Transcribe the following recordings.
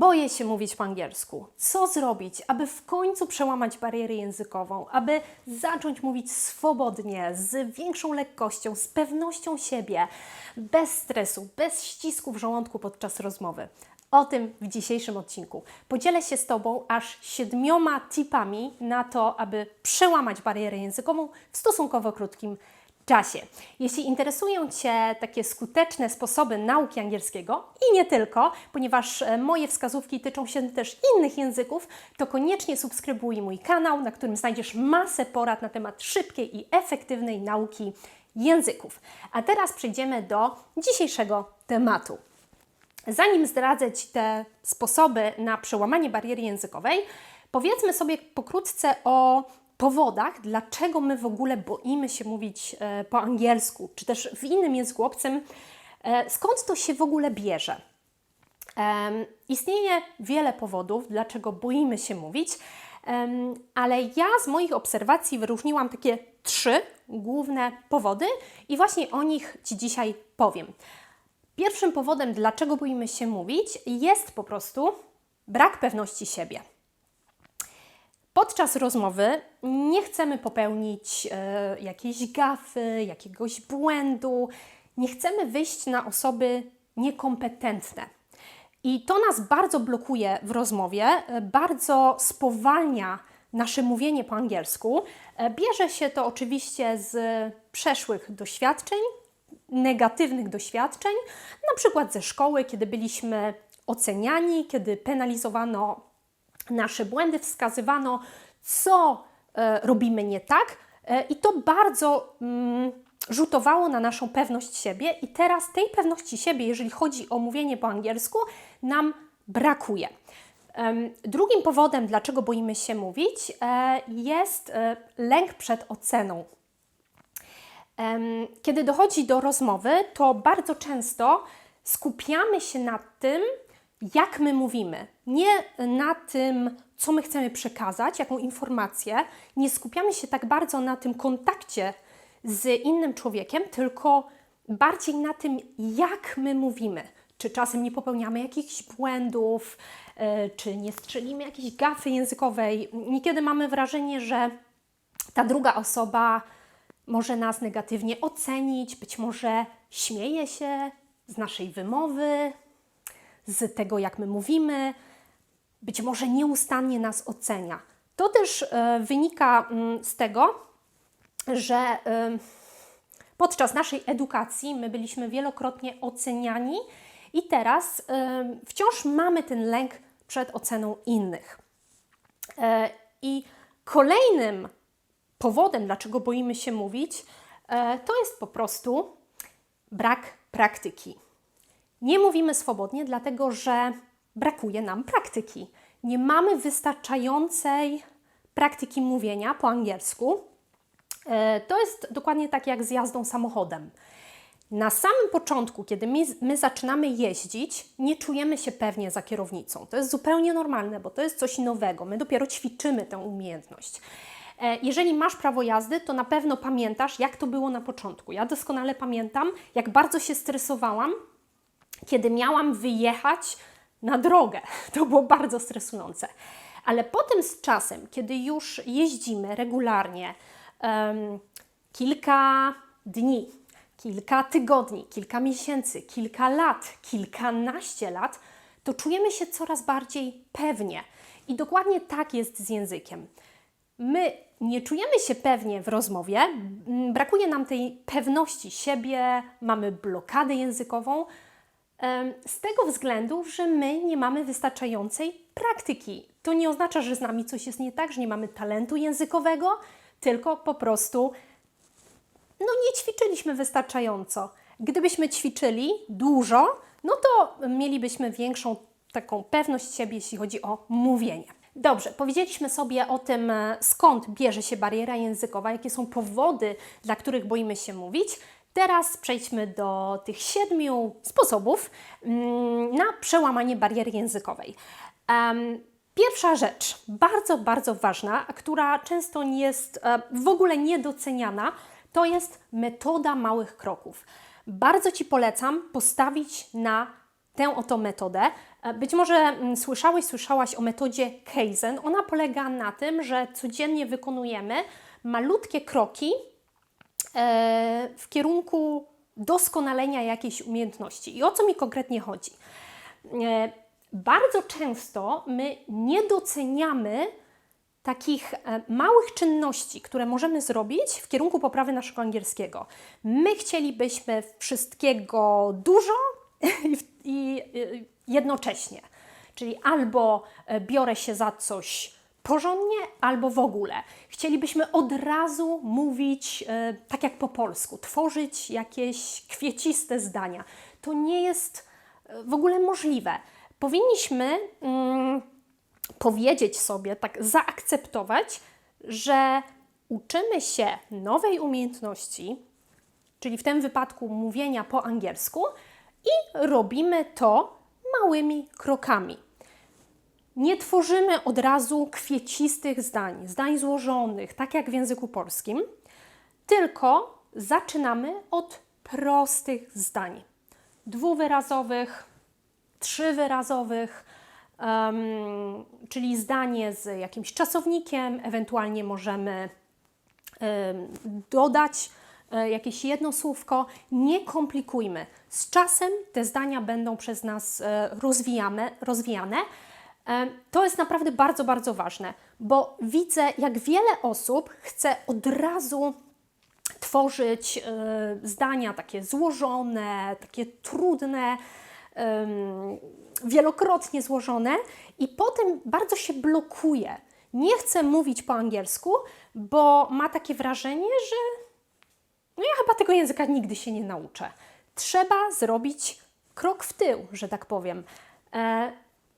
Boję się mówić po angielsku. Co zrobić, aby w końcu przełamać barierę językową, aby zacząć mówić swobodnie, z większą lekkością, z pewnością siebie, bez stresu, bez ścisku w żołądku podczas rozmowy? O tym w dzisiejszym odcinku. Podzielę się z Tobą aż siedmioma tipami na to, aby przełamać barierę językową w stosunkowo krótkim czasie. Jeśli interesują Cię takie skuteczne sposoby nauki angielskiego i nie tylko, ponieważ e, moje wskazówki tyczą się też innych języków, to koniecznie subskrybuj mój kanał, na którym znajdziesz masę porad na temat szybkiej i efektywnej nauki języków. A teraz przejdziemy do dzisiejszego tematu. Zanim zdradzę Ci te sposoby na przełamanie bariery językowej, powiedzmy sobie pokrótce o powodach, dlaczego my w ogóle boimy się mówić e, po angielsku, czy też w innym języku obcym, e, skąd to się w ogóle bierze. Istnieje wiele powodów, dlaczego boimy się mówić, ale ja z moich obserwacji wyróżniłam takie trzy główne powody i właśnie o nich Ci dzisiaj powiem. Pierwszym powodem, dlaczego boimy się mówić, jest po prostu brak pewności siebie. Podczas rozmowy nie chcemy popełnić e, jakiejś gafy, jakiegoś błędu, nie chcemy wyjść na osoby niekompetentne. I to nas bardzo blokuje w rozmowie, e, bardzo spowalnia nasze mówienie po angielsku. E, Bierze się to oczywiście z przeszłych doświadczeń, negatywnych doświadczeń, na przykład ze szkoły, kiedy byliśmy oceniani, kiedy penalizowano nasze błędy, wskazywano, co e, robimy nie tak, e, i to bardzo mm, rzutowało na naszą pewność siebie. I teraz tej pewności siebie, jeżeli chodzi o mówienie po angielsku, nam brakuje. Drugim powodem, dlaczego boimy się mówić, e, jest lęk przed oceną. Kiedy dochodzi do rozmowy, to bardzo często skupiamy się na tym, jak my mówimy, nie na tym, co my chcemy przekazać, jaką informację. Nie skupiamy się tak bardzo na tym kontakcie z innym człowiekiem, tylko bardziej na tym, jak my mówimy. Czy czasem nie popełniamy jakichś błędów, e, czy nie strzelimy jakiejś gafy językowej. Niekiedy mamy wrażenie, że ta druga osoba może nas negatywnie ocenić, być może śmieje się z naszej wymowy, z tego, jak my mówimy, być może nieustannie nas ocenia. To też e, wynika mm, z tego, że e, podczas naszej edukacji my byliśmy wielokrotnie oceniani i teraz e, wciąż mamy ten lęk przed oceną innych. I kolejnym powodem, dlaczego boimy się mówić, to jest po prostu brak praktyki. Nie mówimy swobodnie, dlatego że brakuje nam praktyki. Nie mamy wystarczającej praktyki mówienia po angielsku. E, To jest dokładnie tak jak z jazdą samochodem. Na samym początku, kiedy my, my zaczynamy jeździć, nie czujemy się pewnie za kierownicą. To jest zupełnie normalne, bo to jest coś nowego. My dopiero ćwiczymy tę umiejętność. E, Jeżeli masz prawo jazdy, to na pewno pamiętasz, jak to było na początku. Ja doskonale pamiętam, jak bardzo się stresowałam, kiedy miałam wyjechać na drogę. To było bardzo stresujące. Ale potem z czasem, kiedy już jeździmy regularnie, em, kilka dni, kilka tygodni, kilka miesięcy, kilka lat, kilkanaście lat, to czujemy się coraz bardziej pewnie. I dokładnie tak jest z językiem. My nie czujemy się pewnie w rozmowie, brakuje nam tej pewności siebie, mamy blokadę językową, z tego względu, że my nie mamy wystarczającej praktyki. To nie oznacza, że z nami coś jest nie tak, że nie mamy talentu językowego, tylko po prostu no nie ćwiczyliśmy wystarczająco. Gdybyśmy ćwiczyli dużo, no to mielibyśmy większą taką pewność siebie, jeśli chodzi o mówienie. Dobrze, powiedzieliśmy sobie o tym, e, skąd bierze się bariera językowa, jakie są powody, dla których boimy się mówić. Teraz przejdźmy do tych siedmiu sposobów mm, na przełamanie bariery językowej. Pierwsza rzecz, bardzo, bardzo ważna, która często jest e, w ogóle niedoceniana, to jest metoda małych kroków. Bardzo Ci polecam postawić na tę oto metodę. E, Być może mm, słyszałeś, słyszałaś o metodzie Kaizen. Ona polega na tym, że codziennie wykonujemy malutkie kroki w kierunku doskonalenia jakiejś umiejętności. I o co mi konkretnie chodzi? E, Bardzo często my nie doceniamy takich e, małych czynności, które możemy zrobić w kierunku poprawy naszego angielskiego. My chcielibyśmy wszystkiego dużo i, jednocześnie. Czyli albo e, biorę się za coś porządnie, albo w ogóle. Chcielibyśmy od razu mówić e, tak jak po polsku, tworzyć jakieś kwieciste zdania. To nie jest e, w ogóle możliwe. Powinniśmy mm, powiedzieć sobie, tak zaakceptować, że uczymy się nowej umiejętności, czyli w tym wypadku mówienia po angielsku, i robimy to małymi krokami. Nie tworzymy od razu kwiecistych zdań, zdań złożonych, tak jak w języku polskim, tylko zaczynamy od prostych zdań. Dwuwyrazowych, trzywyrazowych, em, czyli zdanie z jakimś czasownikiem, ewentualnie możemy em, dodać e, jakieś jedno słówko. Nie komplikujmy. Z czasem te zdania będą przez nas e, rozwijane. rozwijane. To jest naprawdę bardzo, bardzo ważne, bo widzę, jak wiele osób chce od razu tworzyć e, zdania takie złożone, takie trudne, wielokrotnie złożone i potem bardzo się blokuje. Nie chce mówić po angielsku, bo ma takie wrażenie, że no ja chyba tego języka nigdy się nie nauczę. Trzeba zrobić krok w tył, że tak powiem. E,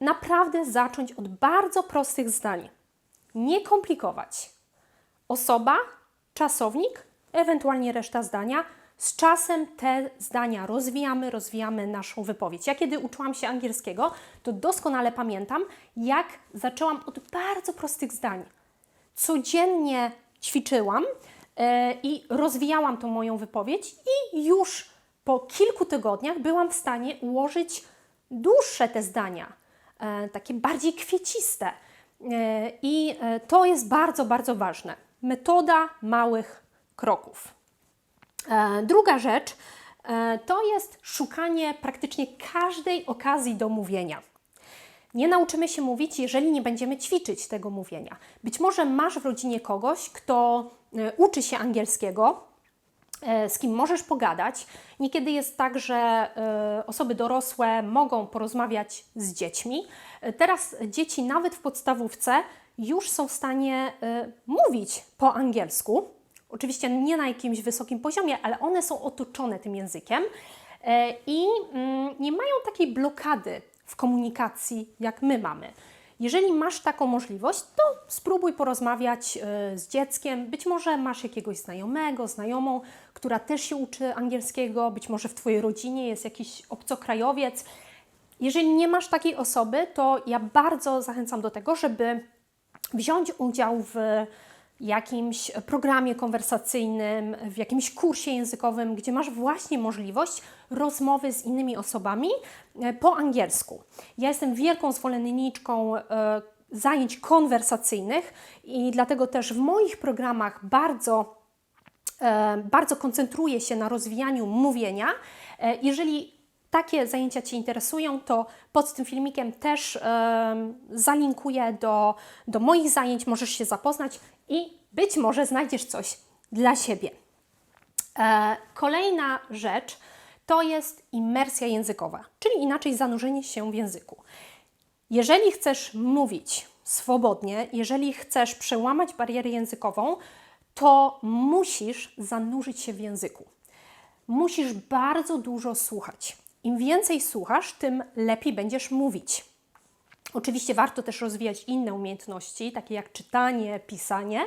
naprawdę zacząć od bardzo prostych zdań. Nie komplikować. Osoba, czasownik, ewentualnie reszta zdania. Z czasem te zdania rozwijamy, rozwijamy naszą wypowiedź. Ja kiedy uczyłam się angielskiego, to doskonale pamiętam, jak zaczęłam od bardzo prostych zdań. Codziennie ćwiczyłam e, i rozwijałam tą moją wypowiedź i już po kilku tygodniach byłam w stanie ułożyć dłuższe te zdania, takie bardziej kwieciste. E, I e, to jest bardzo, bardzo ważne. Metoda małych kroków. E, Druga rzecz e, to jest szukanie praktycznie każdej okazji do mówienia. Nie nauczymy się mówić, jeżeli nie będziemy ćwiczyć tego mówienia. Być może masz w rodzinie kogoś, kto e, uczy się angielskiego, e, z kim możesz pogadać. Niekiedy jest tak, że e, osoby dorosłe mogą porozmawiać z dziećmi. E, Teraz dzieci, nawet w podstawówce, już są w stanie e, mówić po angielsku. Oczywiście nie na jakimś wysokim poziomie, ale one są otoczone tym językiem e, i mm, nie mają takiej blokady w komunikacji, jak my mamy. Jeżeli masz taką możliwość, to spróbuj porozmawiać e, z dzieckiem. Być może masz jakiegoś znajomego, znajomą, która też się uczy angielskiego, być może w Twojej rodzinie jest jakiś obcokrajowiec. Jeżeli nie masz takiej osoby, to ja bardzo zachęcam do tego, żeby wziąć udział w jakimś programie konwersacyjnym, w jakimś kursie językowym, gdzie masz właśnie możliwość rozmowy z innymi osobami e, po angielsku. Ja jestem wielką zwolenniczką e, zajęć konwersacyjnych i dlatego też w moich programach bardzo e, bardzo koncentruję się na rozwijaniu mówienia. Jeżeli takie zajęcia Cię interesują, to pod tym filmikiem też em, zalinkuję do, do moich zajęć, możesz się zapoznać i być może znajdziesz coś dla siebie. E, Kolejna rzecz to jest imersja językowa, czyli inaczej zanurzenie się w języku. Jeżeli chcesz mówić swobodnie, jeżeli chcesz przełamać barierę językową, to musisz zanurzyć się w języku. Musisz bardzo dużo słuchać. Im więcej słuchasz, tym lepiej będziesz mówić. Oczywiście warto też rozwijać inne umiejętności, takie jak czytanie, pisanie,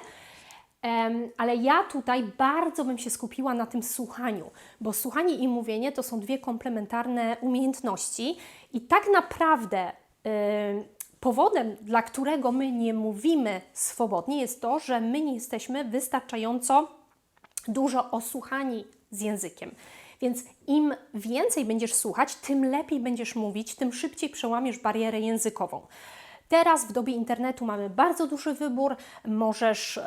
ale ja tutaj bardzo bym się skupiła na tym słuchaniu, bo słuchanie i mówienie to są dwie komplementarne umiejętności i tak naprawdę em, powodem, dla którego my nie mówimy swobodnie, jest to, że my nie jesteśmy wystarczająco dużo osłuchani z językiem. Więc im więcej będziesz słuchać, tym lepiej będziesz mówić, tym szybciej przełamiesz barierę językową. Teraz w dobie internetu mamy bardzo duży wybór. Możesz em,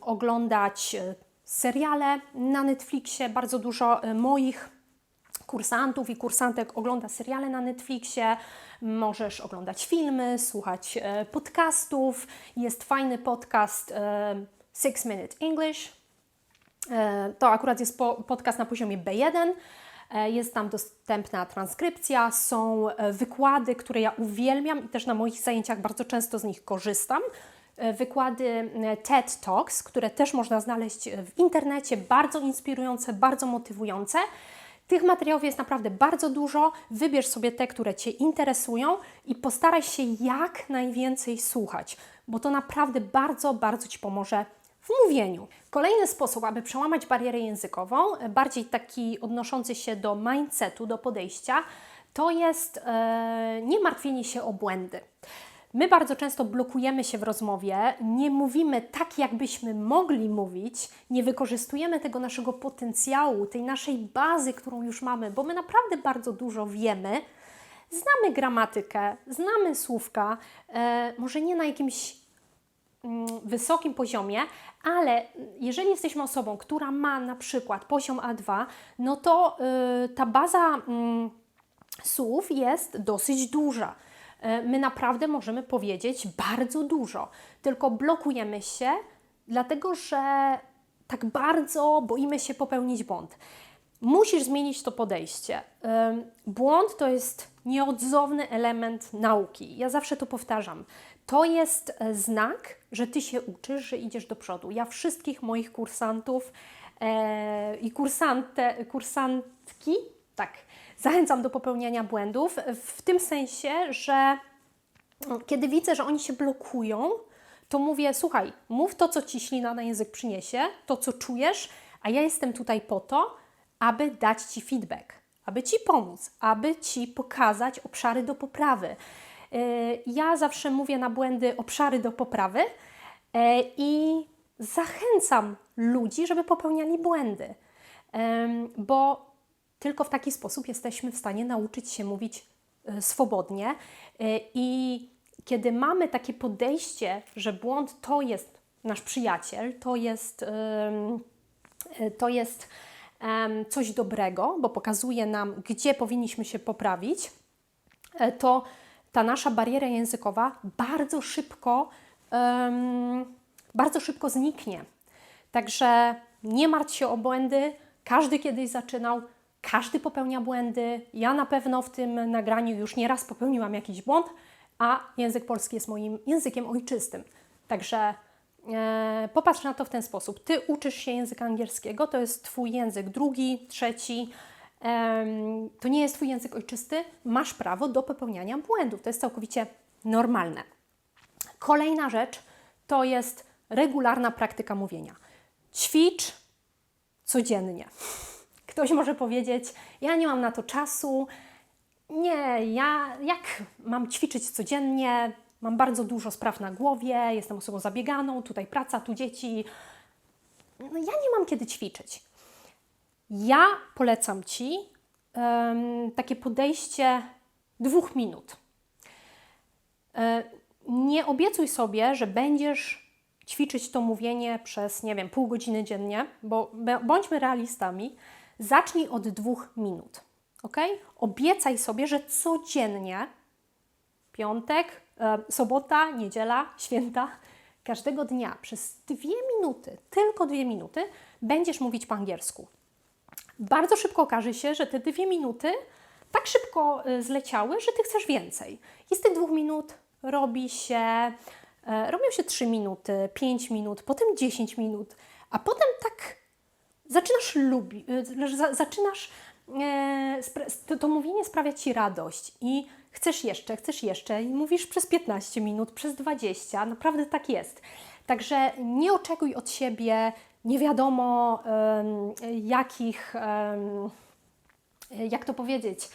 oglądać e, seriale na Netflixie. Bardzo dużo e, moich kursantów i kursantek ogląda seriale na Netflixie. Możesz oglądać filmy, słuchać e, podcastów. Jest fajny podcast Six Minute English. E, To akurat jest po, podcast na poziomie B1. E, Jest tam dostępna transkrypcja, są e, wykłady, które ja uwielbiam i też na moich zajęciach bardzo często z nich korzystam. Wykłady TED Talks, które też można znaleźć w internecie, bardzo inspirujące, bardzo motywujące. Tych materiałów jest naprawdę bardzo dużo. Wybierz sobie te, które Cię interesują i postaraj się jak najwięcej słuchać, bo to naprawdę bardzo, bardzo Ci pomoże mówieniu. Kolejny sposób, aby przełamać barierę językową, bardziej taki odnoszący się do mindsetu, do podejścia, to jest e, nie martwienie się o błędy. My bardzo często blokujemy się w rozmowie, nie mówimy tak, jakbyśmy mogli mówić, nie wykorzystujemy tego naszego potencjału, tej naszej bazy, którą już mamy, bo my naprawdę bardzo dużo wiemy. Znamy gramatykę, znamy słówka, e, może nie na jakimś wysokim poziomie, ale jeżeli jesteśmy osobą, która ma na przykład poziom A2, no to y, ta baza mm, słów jest dosyć duża. E, My naprawdę możemy powiedzieć bardzo dużo, tylko blokujemy się, dlatego że tak bardzo boimy się popełnić błąd. Musisz zmienić to podejście. Ym, Błąd to jest nieodzowny element nauki. Ja zawsze to powtarzam. To jest e, znak, że ty się uczysz, że idziesz do przodu. Ja wszystkich moich kursantów e, i kursante, kursantki, tak, zachęcam do popełniania błędów, w tym sensie, że kiedy widzę, że oni się blokują, to mówię: Słuchaj, mów to, co ci ślina na język przyniesie, to, co czujesz, a ja jestem tutaj po to, aby dać ci feedback, aby ci pomóc, aby ci pokazać obszary do poprawy. Yy, Ja zawsze mówię na błędy obszary do poprawy yy, i zachęcam ludzi, żeby popełniali błędy, bo tylko w taki sposób jesteśmy w stanie nauczyć się mówić y, swobodnie. I kiedy mamy takie podejście, że błąd to jest nasz przyjaciel, to jest, to jest coś dobrego, bo pokazuje nam, gdzie powinniśmy się poprawić, e, to ta nasza bariera językowa bardzo szybko, em, bardzo szybko zniknie. Także nie martw się o błędy. Każdy kiedyś zaczynał, każdy popełnia błędy. Ja na pewno w tym nagraniu już nieraz popełniłam jakiś błąd, a język polski jest moim językiem ojczystym. Także e, popatrz na to w ten sposób. Ty uczysz się języka angielskiego, to jest Twój język drugi, trzeci. To nie jest Twój język ojczysty, masz prawo do popełniania błędów. To jest całkowicie normalne. Kolejna rzecz to jest regularna praktyka mówienia. Ćwicz codziennie. Ktoś może powiedzieć: Ja nie mam na to czasu. Nie, ja jak mam ćwiczyć codziennie? Mam bardzo dużo spraw na głowie, jestem osobą zabieganą, tutaj praca, tu dzieci. No, ja nie mam kiedy ćwiczyć. Ja polecam Ci em, takie podejście dwóch minut. E, Nie obiecuj sobie, że będziesz ćwiczyć to mówienie przez, nie wiem, pół godziny dziennie, bo bądźmy realistami. Zacznij od dwóch minut, ok? Obiecaj sobie, że codziennie, piątek, e, sobota, niedziela, święta, każdego dnia przez dwie minuty, tylko dwie minuty, będziesz mówić po angielsku bardzo szybko okaże się, że te dwie minuty tak szybko y, zleciały, że ty chcesz więcej. I z tych dwóch minut robi się, e, robią się trzy minuty, pięć minut, potem 10 minut, a potem tak zaczynasz lubić, zaczynasz, e, to mówienie sprawia ci radość i chcesz jeszcze, chcesz jeszcze i mówisz przez 15 minut, przez 20, naprawdę tak jest. Także nie oczekuj od siebie nie wiadomo jakich, jak to powiedzieć,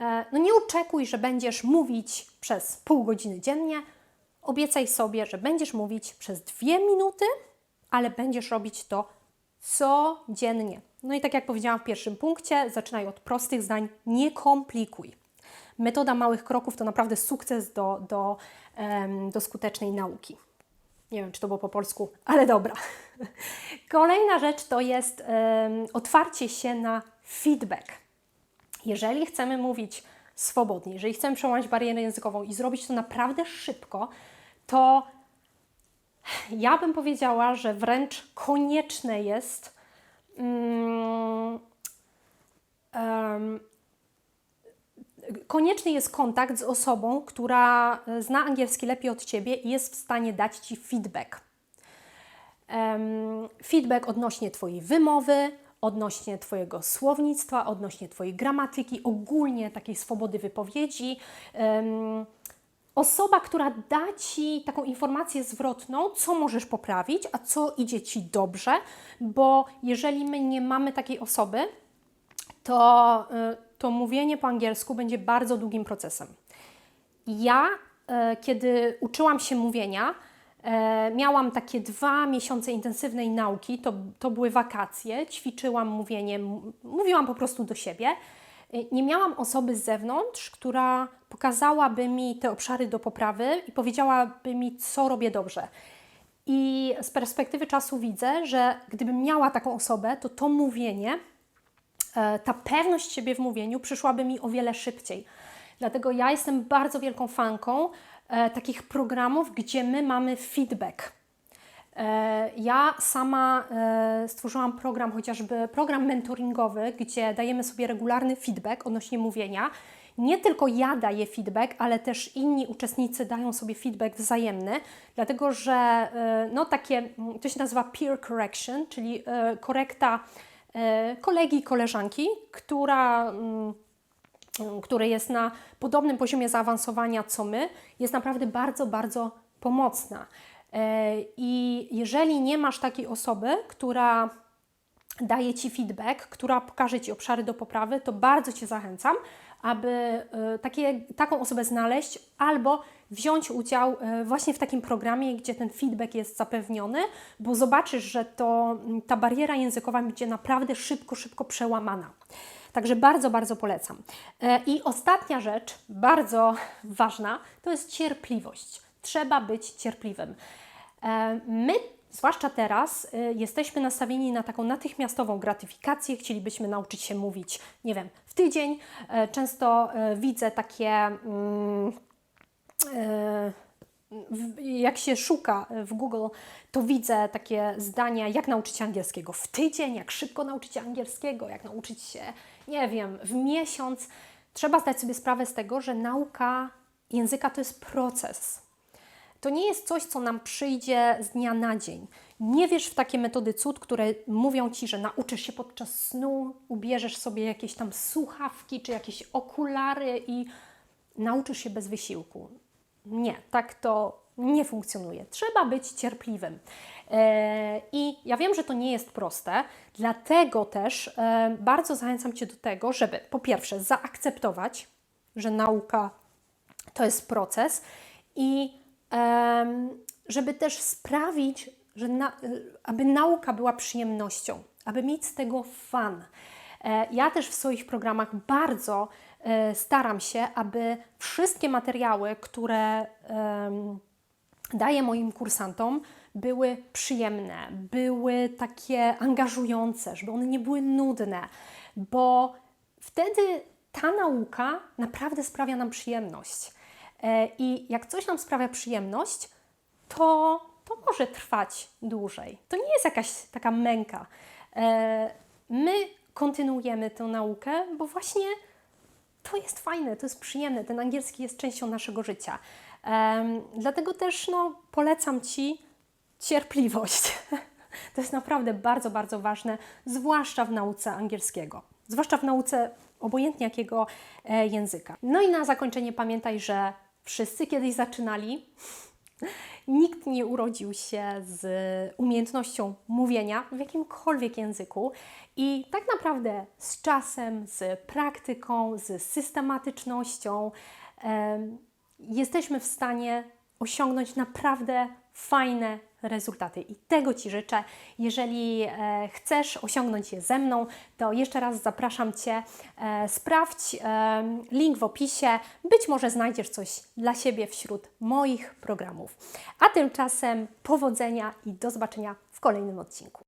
E, no nie oczekuj, że będziesz mówić przez pół godziny dziennie. Obiecaj sobie, że będziesz mówić przez dwie minuty, ale będziesz robić to codziennie. No i tak jak powiedziałam w pierwszym punkcie, zaczynaj od prostych zdań, nie komplikuj. Metoda małych kroków to naprawdę sukces do, do, do skutecznej nauki. Nie wiem, czy to było po polsku, ale dobra. Kolejna rzecz to jest em, otwarcie się na feedback. Jeżeli chcemy mówić swobodnie, jeżeli chcemy przełamać barierę językową i zrobić to naprawdę szybko, to ja bym powiedziała, że wręcz konieczne jest mm, em, konieczny jest kontakt z osobą, która e, zna angielski lepiej od Ciebie i jest w stanie dać Ci feedback. Feedback odnośnie Twojej wymowy, odnośnie Twojego słownictwa, odnośnie Twojej gramatyki, ogólnie takiej swobody wypowiedzi. Em, osoba, która da Ci taką informację zwrotną, co możesz poprawić, a co idzie Ci dobrze, bo jeżeli my nie mamy takiej osoby, to, y, to mówienie po angielsku będzie bardzo długim procesem. Ja, e, kiedy uczyłam się mówienia, e, miałam takie dwa miesiące intensywnej nauki, to, to były wakacje, ćwiczyłam mówienie, mówiłam po prostu do siebie. Y, Nie miałam osoby z zewnątrz, która pokazałaby mi te obszary do poprawy i powiedziałaby mi, co robię dobrze. I z perspektywy czasu widzę, że gdybym miała taką osobę, to to mówienie e, ta pewność siebie w mówieniu przyszłaby mi o wiele szybciej. Dlatego ja jestem bardzo wielką fanką e, takich programów, gdzie my mamy feedback. E, Ja sama e, stworzyłam program, chociażby program mentoringowy, gdzie dajemy sobie regularny feedback odnośnie mówienia. Nie tylko ja daję feedback, ale też inni uczestnicy dają sobie feedback wzajemny, dlatego że e, no, takie, to się nazywa peer correction, czyli e, korekta e, kolegi i koleżanki, która. mm, który jest na podobnym poziomie zaawansowania co my, jest naprawdę bardzo, bardzo pomocna. E, I jeżeli nie masz takiej osoby, która daje Ci feedback, która pokaże Ci obszary do poprawy, to bardzo Cię zachęcam, aby e, takie, taką osobę znaleźć albo wziąć udział e, właśnie w takim programie, gdzie ten feedback jest zapewniony, bo zobaczysz, że to, ta bariera językowa będzie naprawdę szybko, szybko przełamana. Także bardzo, bardzo polecam. E, I ostatnia rzecz, bardzo ważna, to jest cierpliwość. Trzeba być cierpliwym. E, My, zwłaszcza teraz, jesteśmy nastawieni na taką natychmiastową gratyfikację. Chcielibyśmy nauczyć się mówić, nie wiem, w tydzień. Często widzę takie. mm, jak się szuka w Google, to widzę takie zdania, jak nauczyć się angielskiego w tydzień, jak szybko nauczyć się angielskiego, jak nauczyć się, nie wiem, w miesiąc. Trzeba zdać sobie sprawę z tego, że nauka języka to jest proces. To nie jest coś, co nam przyjdzie z dnia na dzień. Nie wierz w takie metody cud, które mówią ci, że nauczysz się podczas snu, ubierzesz sobie jakieś tam słuchawki czy jakieś okulary i nauczysz się bez wysiłku. Nie, tak to nie funkcjonuje. Trzeba być cierpliwym. E, I ja wiem, że to nie jest proste, dlatego też e, bardzo zachęcam Cię do tego, żeby po pierwsze zaakceptować, że nauka to jest proces i żeby też sprawić, że na, aby nauka była przyjemnością, aby mieć z tego fan. E, Ja też w swoich programach bardzo e, staram się, aby wszystkie materiały, które daję moim kursantom, były przyjemne, były takie angażujące, żeby one nie były nudne, bo wtedy ta nauka naprawdę sprawia nam przyjemność. E, I jak coś nam sprawia przyjemność, to, to może trwać dłużej. To nie jest jakaś taka męka. E, My kontynuujemy tę naukę, bo właśnie to jest fajne, to jest przyjemne. Ten angielski jest częścią naszego życia. Em, dlatego też no, polecam Ci cierpliwość. To jest naprawdę bardzo, bardzo ważne, zwłaszcza w nauce angielskiego, zwłaszcza w nauce obojętnie jakiego e, języka. No i na zakończenie pamiętaj, że wszyscy kiedyś zaczynali. Nikt nie urodził się z umiejętnością mówienia w jakimkolwiek języku i tak naprawdę z czasem, z praktyką, z systematycznością em, jesteśmy w stanie osiągnąć naprawdę fajne rezultaty i tego Ci życzę. Jeżeli e, chcesz osiągnąć je ze mną, to jeszcze raz zapraszam Cię. E, sprawdź e, link w opisie. Być może znajdziesz coś dla siebie wśród moich programów. A tymczasem powodzenia i do zobaczenia w kolejnym odcinku.